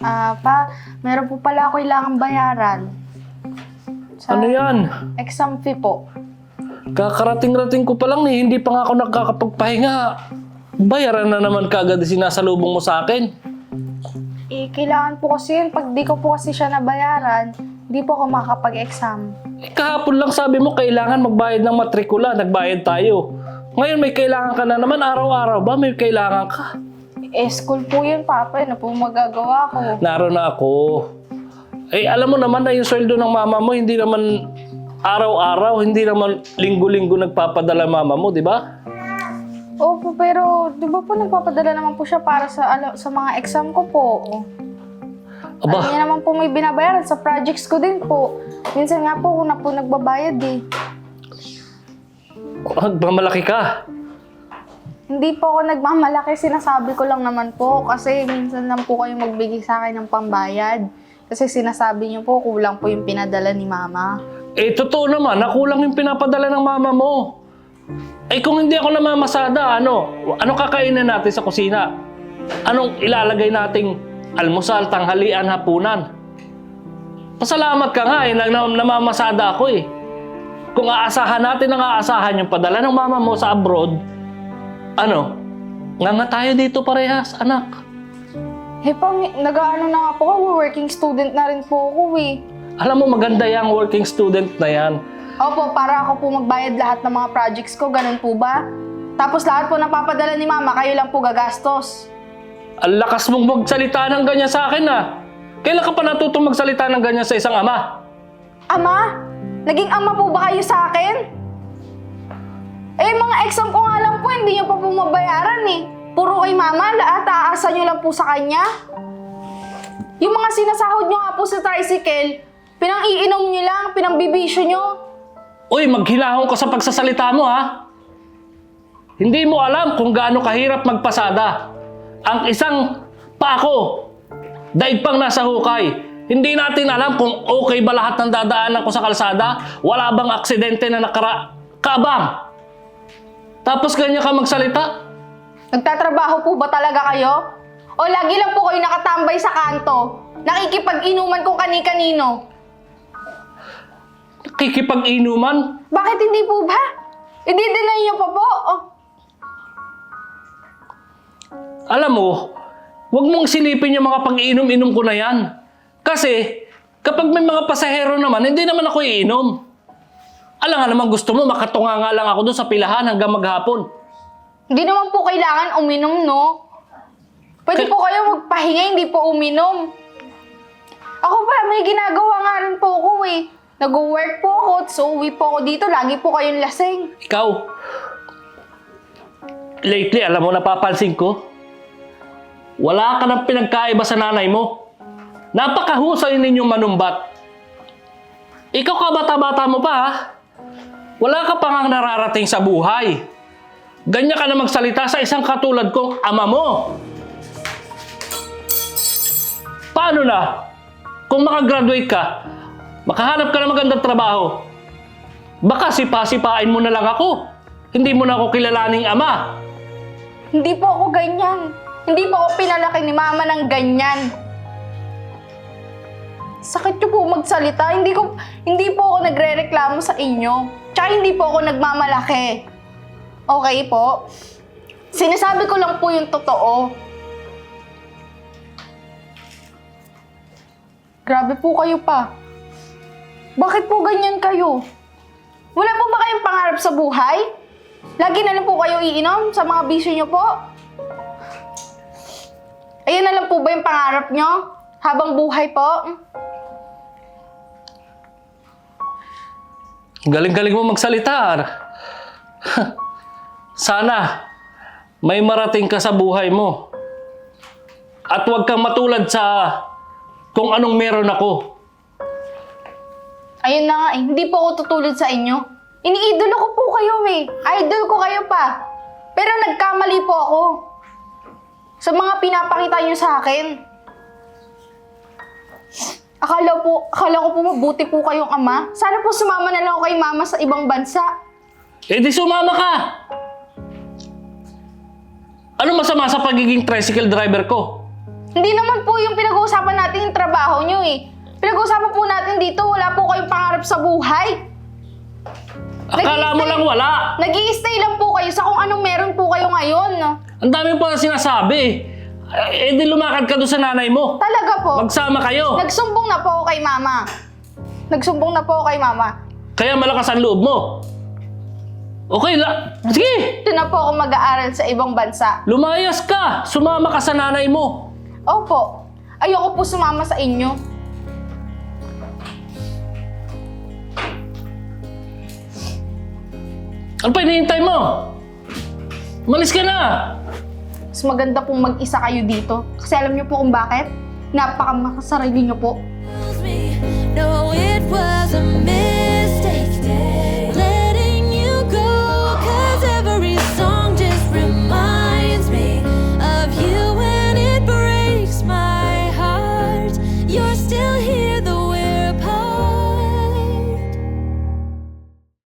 Ah, pa, meron po pala ako kailangang bayaran. Sa Ano yan? exam fee po. Kakarating-rating ko pa lang eh, hindi pa nga ako nakakapagpahinga. Bayaran na naman kagad yung sinasalubong mo sa akin. Eh, kailangan po kasi yun. Pag di ko po kasi siya nabayaran, di po ako makakapag-exam. Eh, kahapon lang sabi mo kailangan magbayad ng matrikula, nagbayad tayo. Ngayon may kailangan ka na naman, araw-araw ba may kailangan ka? Eh, school po yun, Papa. Ano po magagawa ko? Naro na ako. Eh, alam mo naman na yung sweldo ng mama mo, hindi naman araw-araw, hindi naman linggo-linggo nagpapadala mama mo, di ba? Opo, pero di ba po nagpapadala naman po siya para sa ala- sa mga exam ko po? Ano Aba, niya naman po may binabayaran sa projects ko din po. Minsan nga po, una po nagbabayad eh. magmamalaki ka. Hindi po ako nagmamalaki, sinasabi ko lang naman po kasi minsan lang po kayo magbigay sa akin ng pambayad. Kasi sinasabi niyo po, kulang po yung pinadala ni Mama. Eh, totoo naman, nakulang yung pinapadala ng mama mo. Eh, kung hindi ako namamasada, ano? Ano kakainin natin sa kusina? Anong ilalagay nating almusal, tanghalian, hapunan? Pasalamat ka nga eh, na, na, namamasada ako eh. Kung aasahan natin ang aasahan yung padala ng mama mo sa abroad, ano? Nga nga tayo dito parehas, anak. Eh, pang, nag-ano na nga po ako, working student na rin po ako eh. Alam mo, maganda yung working student na yan. Opo, para ako po magbayad lahat ng mga projects ko, ganun po ba? Tapos lahat po napapadala ni Mama, kayo lang po gagastos. Ang lakas mong magsalita ng ganyan sa akin ah. Kailan ka pa natutong magsalita ng ganyan sa isang ama? Ama? Naging ama po ba kayo sa akin? Eh, mga exam ko nga lang po, hindi niyo pa po mabayaran eh. Puro kay mama, lahat aasa niyo lang po sa kanya. Yung mga sinasahod niyo nga po sa tricycle, pinang-iinom niyo lang, pinang-bibisyo niyo. Uy, maghilahong ka sa pagsasalita mo ha. Hindi mo alam kung gaano kahirap magpasada. Ang isang pako, daig pang nasa hukay. Hindi natin alam kung okay ba lahat ng dadaanan ko sa kalsada. Wala bang aksidente na nakara... Kabang! Tapos ganyan ka magsalita? Nagtatrabaho po ba talaga kayo? O lagi lang po kayo nakatambay sa kanto, nakikipag-inuman kung kani-kanino? Kikipag-inuman? Bakit hindi po ba? I-deny niyo pa po. Oh. Alam mo, huwag mong silipin yung mga pag-inom-inom ko na yan. Kasi, kapag may mga pasahero naman, hindi naman ako iinom. Alam nga naman gusto mo, makatunga nga lang ako doon sa pilahan hanggang maghapon. Hindi naman po kailangan uminom, no? Pwede Ka- po kayo magpahinga, hindi po uminom. Ako pa, may ginagawa nga rin po ako eh. Nag-work po ako, so uwi po ako dito. Lagi po kayong lasing. Ikaw, lately, alam mo, napapansin ko, wala ka ng pinagkaiba sa nanay mo. Napakahusay ninyong manumbat. Ikaw ka bata-bata mo pa ha? Wala ka pa nga nararating sa buhay. Ganyan ka na magsalita sa isang katulad kong ama mo. Paano na? Kung makagraduate ka, makahanap ka ng magandang trabaho, baka sipa-sipain mo na lang ako. Hindi mo na ako kilalaning ama. Hindi po ako ganyan. Hindi po ako pinalaki ni mama ng ganyan. Sakit niyo po magsalita. Hindi ko hindi po ako nagrereklamo sa inyo. Tsaka hindi po ako nagmamalaki. Okay po? Sinasabi ko lang po yung totoo. Grabe po kayo pa. Bakit po ganyan kayo? Wala po ba kayong pangarap sa buhay? Lagi na lang po kayo iinom sa mga bisyo niyo po? Ayun na lang po ba yung pangarap niyo? Habang buhay po? Galing-galing mo magsalita. Sana may marating ka sa buhay mo. At huwag kang matulad sa kung anong meron ako. Ayun na nga eh, hindi po ako tutulad sa inyo. Iniidolo ko po kayo eh. Idol ko kayo pa. Pero nagkamali po ako. Sa mga pinapakita niyo sa akin. Akala po, akala ko po mabuti po kayong ama. Sana po sumama na lang ako kay mama sa ibang bansa. Eh di sumama ka! Ano masama sa pagiging tricycle driver ko? Hindi naman po yung pinag-uusapan natin yung trabaho nyo eh. Pinag-uusapan po natin dito, wala po kayong pangarap sa buhay. Akala mo lang wala. nag stay lang po kayo sa kung anong meron po kayo ngayon. Ang dami pa na sinasabi. Eh, di lumakad ka doon sa nanay mo. Talaga po. Magsama kayo. Nagsumbong na po ako kay mama. Nagsumbong na po ako kay mama. Kaya malakas ang loob mo. Okay la. Sige. Ito na po ako mag-aaral sa ibang bansa. Lumayas ka. Sumama ka sa nanay mo. Opo. Ayoko po sumama sa inyo. Ano pa hinihintay mo? Malis ka na. Maganda pong mag-isa kayo dito. Kasi alam niyo po kung bakit? Napakamakasarili niyo po. No, it was a.